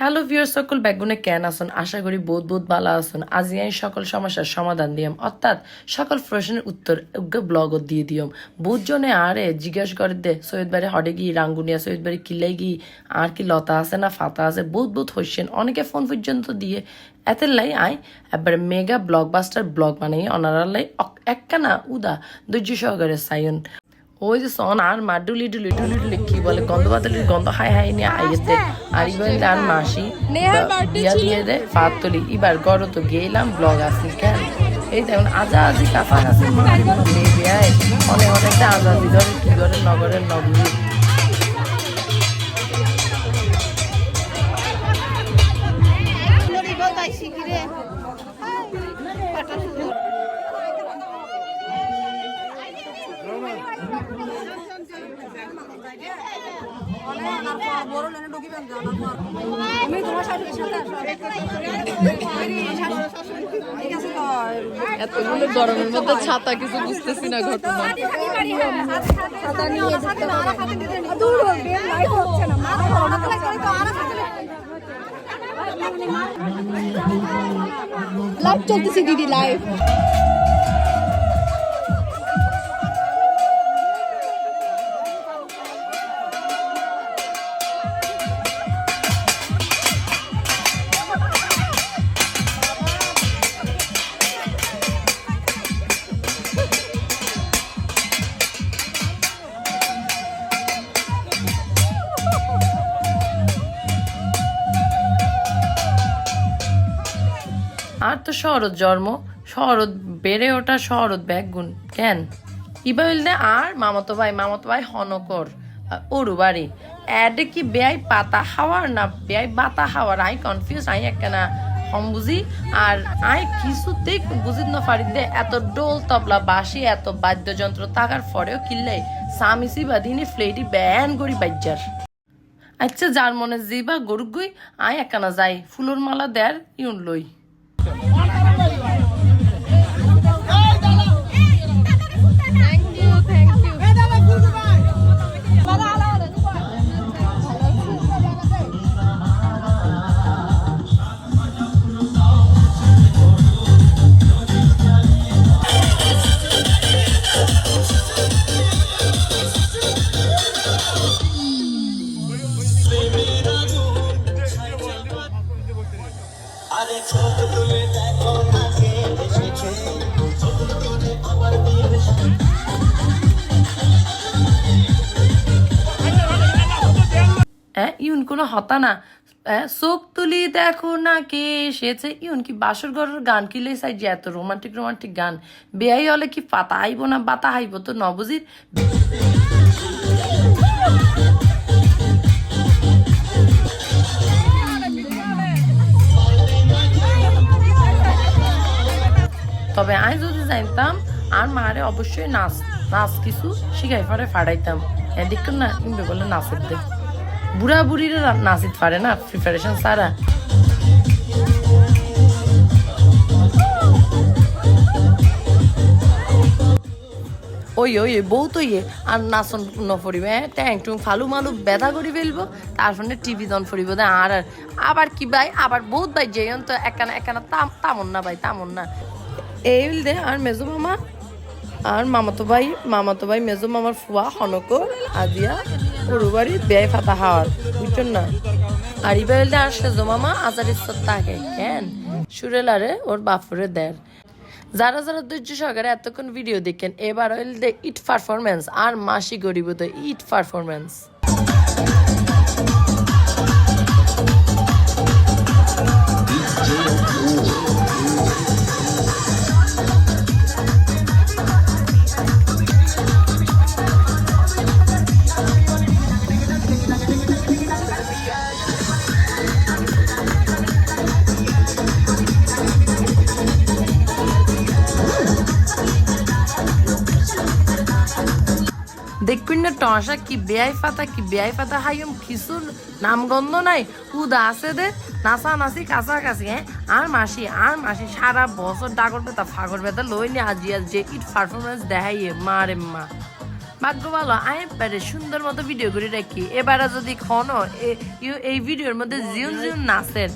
Hello viewer সকল ব্যাগুনে কেন আসুন আশা করি বহুত বহুত ভালো আসুন আজি আমি সকল সমস্যার সমাধান দিয়াম। অর্থাৎ সকল প্রশ্নের উত্তর ব্লগ দিয়ে দিয়ম। বহুত জনে আরে জিজ্ঞাসা করে দে, সৈয়দ বাড়ি হডে গি রাঙ্গুনিয়া, সৈয়দ বাড়ি কিলাই গি আর কি লতা আছে না ফাতা আছে? বহুত বহুত হইছেন অনেকে ফোন পর্যন্ত দিয়ে এতের লাই আই এবার মেগা ব্লকবাস্টার ব্লগ বানাই, অনারার লাই একখানা উদা ধৈর্য সহকারে সাইন ওই যে সন আর মা ডুলি ডুলি ডুলি ডুলি কি বলে গন্ধ বাতলির গন্ধ হাই হাই নিয়ে আইতে দে। আর ইবার আর মাসি বিয়া দিয়ে দে পাতলি তুলি। এবার গড় তো গেলাম ব্লগ আসি কেন? এই দেখুন আজা আজি কাফা আছে অনেক অনেকটা আজাদি ধরে কি করে নগরের নগরী। এতগুলো গরমের মধ্যে ছাতা কিছু বুঝতেছি না ঘটনা। লাইভ চলতেছে দিদি লাইভ আর তো শরৎ জন্ম। শরৎ বেড়ে ওঠা শরৎ ব্যাগুন কেন? ইবা হইলে আর মামাতো ভাই মামাতো ভাই হনকর। ওরু বাড়ি। অ্যাডে কি বেয়াই পাতা হাওয়ার না বেয়াই বাতা হাওয়ার? আই কনফিউজ আই একখানা হম বুঝি। আর আই কিছুতেই বুঝি না পারি দে এত ডোল তবলা বাসি এত বাদ্যযন্ত্র থাকার পরেও কিনলে সামিসি বা দিনে ফ্লেটি ব্যান করি বাজ্যার আচ্ছা যার মনে জিবা গরুক গই, আই একখানা যাই। ফুলোর মালা দেয় ইউন লই। হ্যাঁ ইউন, কোনো হতা না। চোখ তুলি দেখো না কে এসেছে। ইউন, কি বাসর ঘরের গান কি লে চাই যে এত রোমান্টিক রোমান্টিক গান। বেয়াই হলে কি পাতা আইব না বাতা আইব তো নবজির তবে আমি যদি জানতাম, আর মারে অবশ্যই নাচ নাচ কিছু শিখাই পারে, ফাড়াইতাম। এদিক না ইমবে বলে নাচের দে। বুড়া বুড়িরা নাচিত পারে না প্রিপারেশন সারা ওই ওই বউ তো ইয়ে আর নাচন নফরিবে হ্যাঁ ট্যাং টুং, ফালু মালু ব্যথা করে ফেলব তারপরে টিভি দন ফরিব আর আবার কি ভাই, আবার বহুত ভাই যে তো একানা, তাম, তামন না ভাই, তামন না। এই দে আর মেজো মামা আর মামাতো ভাই মামাতো ভাই, মেজো মামার ফুয়া, হনক আদিয়া গরু বাড়ি বেয় ফাতা হাওয়ার, বুঝছেন না? আর ইবা হইল দে আর সেজো মামা আজার ইচ্ছত থাকে কেন? সুরেলারে ওর বাপুরে দেয় যারা যারা ধৈর্য সহকারে এতক্ষণ ভিডিও দেখেন, এবার হইল ইট পারফরমেন্স আর মাসি গরিব ইট পারফরমেন্স দেখবেন টসা কি বেয়াই পাতা কি বেয়াই পাতা হাইম কিছু নামগন্ধ নাই। উদা আছে দে নাচা নাচি কাছাকাছি হ্যাঁ? আর মাসি আর মাসি সারা বছর ডাগর বেতা ফাগর বেতা লই নি আজি আজ যে ইট পারফরমেন্স দেখাইয়ে মা রে মা। ভাগ্য ভালো আমি এবারে সুন্দর মতো ভিডিও করে রাখি। এবারে যদি খন এই ভিডিওর মধ্যে জিউন জিউন নাচের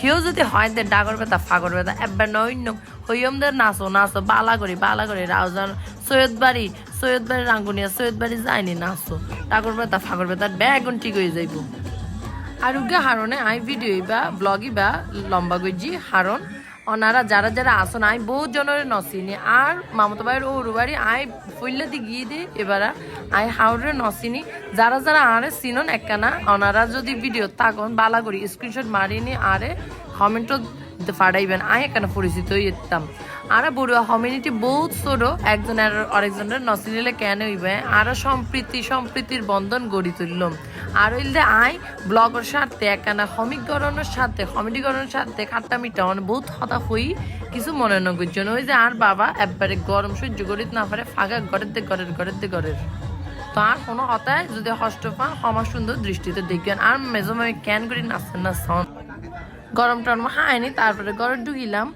কেউ যদি হয় দে ডাগর ব্যথা ফাগর ব্যথা এবার নৈন্য হইয়মদের নাচো নাচো, বালা করি বালা করি রাউজান সৈয়দ বাড়ি সৈয়দ বাড়ি রাঙ্গুনিয়া সৈয়দ বাড়ি যায়নি, নাচো। ডাগর ব্যথা ফাগর ব্যথা ব্যাগুন ঠিক হয়ে যাইব আর উগে হারনে আই ভিডিও বা ব্লগই বা, লম্বা গজি হারন ওনারা যারা যারা আসন আই বহুত জনের নসিনি আর মামতো ভাইয়ের ওর বাড়ি, আই ফুললে দি গিয়ে দি, এবার আই হাওড়ে নসিনি যারা যারা আরে সিনন একখানা ওনারা যদি ভিডিও থাকুন বালা করি স্ক্রিনশট মারিনি আরে কমেন্টও ফাড়াইবেন, আই এখানে পরিচিত হইতাম আর বড়ুয়া কমিউনিটি বহুত ছোট একজনের আরেকজনের নসিনিলে কেন হইবে? আরও সম্প্রীতি, সম্প্রীতির বন্ধন গড়ি তুললাম। আর হইলে আই ব্লগের সাথে একখানা সমীকরণের সাথে কমেডিকরণের সাথে খাট্টা মিটা মানে বহুত হতা হই, কিছু মনে নগর জন্য ওই যে আর বাবা একবারে গরম সহ্য করিত না পারে ফাঁকা ঘরের দে ঘরের ঘরের দে ঘরের তো আর কোনো হতায় যদি হষ্ট পান, ক্ষমা সুন্দর দৃষ্টিতে দেখবেন আর মেজমামি ক্যান করি নাচছেন না গরম টরম হায়নি, তারপরে ঘরে ঢুকিলাম।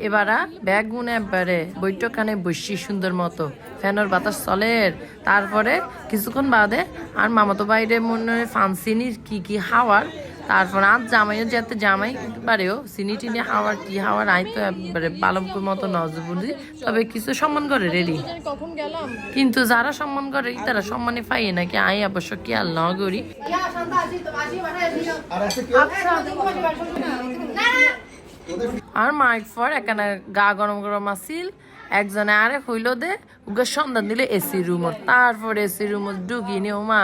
এবারা ব্যাগ গুনে একবারে বৈঠকখানে বসছি সুন্দর মতো ফ্যানের বাতাস চলের তারপরে কিছুক্ষণ বাদে আর মামাতো বাইরে মনে হয় ফান ফানসিনির কি কি হাওয়ার তারপর আর জামাইও যেতে জামাই পারেও চিনি টিনি হাওয়ার কি হাওয়ার আই তো একবারে বালকের মতো নজর বুঝি তবে কিছু সম্মান করে রেডি কিন্তু যারা সম্মান করে তারা সম্মানে পাই নাকি আই অবশ্য কি আর ন করি আর মাইক ফর এখানে গা গরম গরম আসিল একজনে আরে হইল দে, উগে সন্ধান দিলে এসি রুমত। তারপর এসি রুমত ঢুকি নি ওমা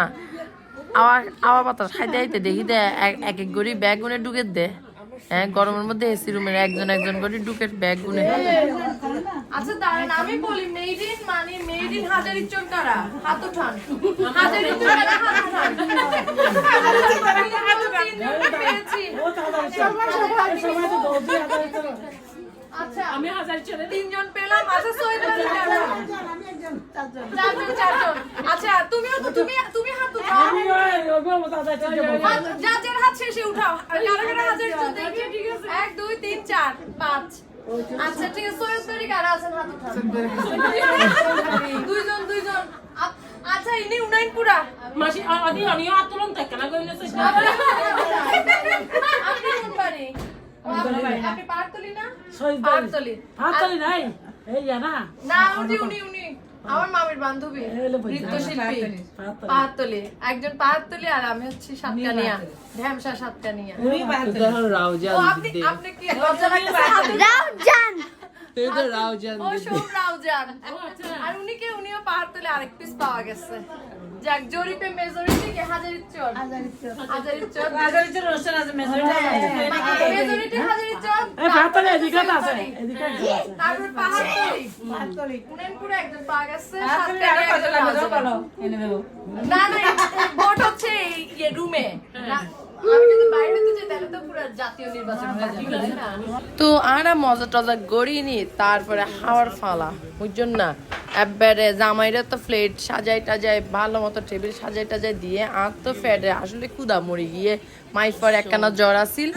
আবার আবার বাতাস খাইতে খাইতে দেখি দে, এক এক গড়ি ব্যাগ গুনে ঢুকে দে। হ্যাঁ গরমের মধ্যে এসি রুমের একজন একজন করে ঢুকে ব্যাগ গুনে। আচ্ছা দাঁড়ান, আমি বলি মেড মানে হাত উঠান হাত উঠান আচ্ছা তিনজন পেলাম আচ্ছা চারজন। চারজন আচ্ছা তুমিও তো তুমি তুমি হাত উঠাও হাত- যার যার হাত শেষে উঠাও। আর কারা কারা হাজারি চোর এক দুই তিন চার পাঁচ। আচ্ছা ঠিক আছে সৈয়দ আলী কারা আছেন হাত উঠান দুইজন দুইজন। আচ্ছা ইনি উনাইন পুরা মাসি আদি আমিও আতরন থাকে না কইলে আপনি কোন বাড়ি? আপনি- না। বাড়ি। নাই? এই না না উনি উনি উনি। আমার মামির বান্ধবী নৃত্যশিল্পী পাহাড়তলি। একজন পাহাড়তলি আর আমি হচ্ছি সাতকানিয়া। ঢ্যামসা সাতকানিয়া। আপনি আপনি কি লজ্জা লাগতেছে হাত রাউজান ও সব রাউজান আর উনি কে উনিও পাহাড়তলি আরেক পিস পাওয়া গেছে। যাক জরিপে মেজরিটি কে? হাজারি চোর হাজারি চোর মেজরিটি হাজারি চোর এই পাহাড়তলি এদিকে তো আছে। এদিকে আছে। তারপর পাহাড়তলি উনানপুরে একজন পাওয়া গেছে সাতকানিয়া একজন রাউজান। না না এই ভোট হচ্ছে এই ইয়ে রুমে তো তো নির্বাচন হয়ে। তাই না তো আরা মজা টজা গড়িনি তারপরে হাওয়ার ফালা বুঝছেন না? একবারে জামাইরা তো প্লেট সাজাই টাজাই ভালো মতো টেবিল সাজাই টাজাই দিয়ে আর তো ফ্যাটে আসলে কুদা মরে গিয়ে মাই পর একখানা জ্বর আসিল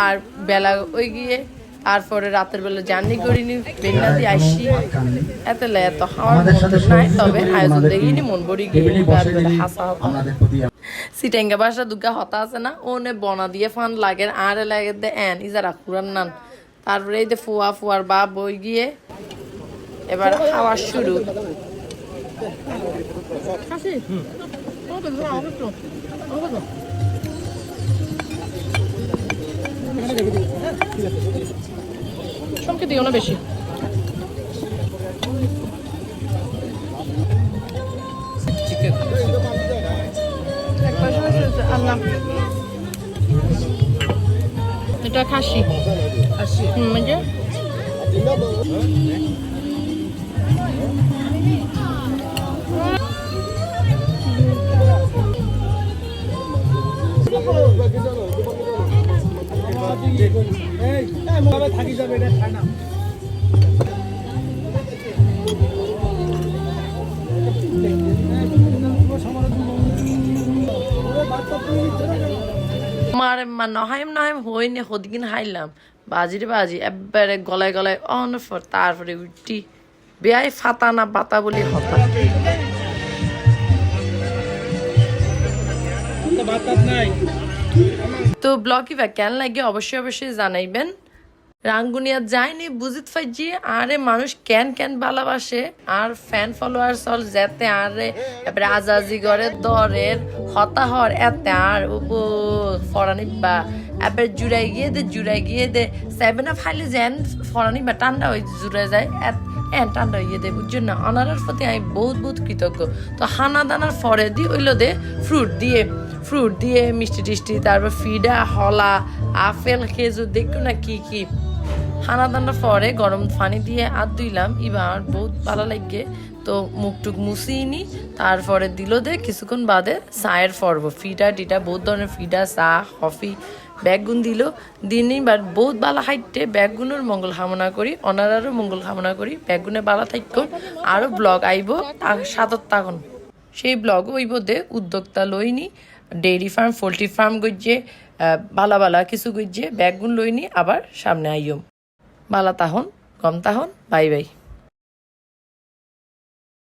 আর বেলা ওই গিয়ে তারপরে রাতের বেলা জার্নি করিনি বেন্না দিয়ে আইসি এত লে এত হাওয়ার মতো নাই তবে আয়োজন দেখিনি মন ভরি গিয়ে হাসা সিটেঙ্গা বাসা দুগা হতা আছে না, ওনে বনা দিয়ে ফান লাগে আর লাগে দে এন, ইজারা পুরান নান। তারপরে এই যে ফুয়া ফুয়ার বা বই গিয়ে এবার খাওয়া শুরু। চমকে দিও না বেশি। আল্লাহ। এটা খাসি। হুম মানে মার নহাইম নহাইম হই নে সদিন হাইলাম। বাজিরে বাজি একবারে গলায় গলায় অনফর তারপরে উঠি বেয়াই ফাতা না বাতা বলি হতা। তো ব্লগ কিবা কেন লাগে অবশ্যই অবশ্যই জানাইবেন। রাঙ্গুনিয়া যায়নি বুঝিত ফাইজি, আরে মানুষ কেন কেন ভালোবাসে, আর ফ্যান ফলোয়ার চল যেতে, আরে এবারে আজাজি করে দরের হতাহর এতে, আর ফরানি বা, এবার জুড়াই গিয়ে দে, জুড়াই গিয়ে দে সেভেন আপ খাইলে যেন বা ঠান্ডা হয়ে জুড়ে যায় এন ঠান্ডা হয়ে দে বুঝছেন না? অনারার প্রতি আমি বহুত বহুত কৃতজ্ঞ। তো হানা দানার ফরে দি ওইলো দে ফ্রুট দিয়ে ফ্রুট দিয়ে মিষ্টি টিষ্টি, তারপর ফিডা, হলা, আপেল, খেজুর দেখো না কি কি। হানা দানা পরে গরম পানি দিয়ে আর ধুইলাম। এবার বহুত ভালো লাগে তো মুখ টুক মুছিয়ে নি, তারপরে দিল দে কিছুক্ষণ বাদে চায়ের পর্ব। ফিডা টিটা, বহুত ধরনের ফিডা চা, কফি ব্যাগগুন দিল। দিনই বাট বহুত ভালো হাইটে ব্যাগগুনের মঙ্গল কামনা করি, অনারারও মঙ্গল কামনা করি। ব্যাগগুনে ভালো থাকো। আরও ব্লগ আইব সাতত তাগন সেই ব্লগ ওইব দে উদ্যোক্তা লইনি ডেইরি ফার্ম, পোলট্রি ফার্ম গজ্জে বালা বালা কিছু গজ্জে ব্যাগগুন লইনি আবার সামনে আইয়ম। বালা তাহন গম তাহন বাই বাই।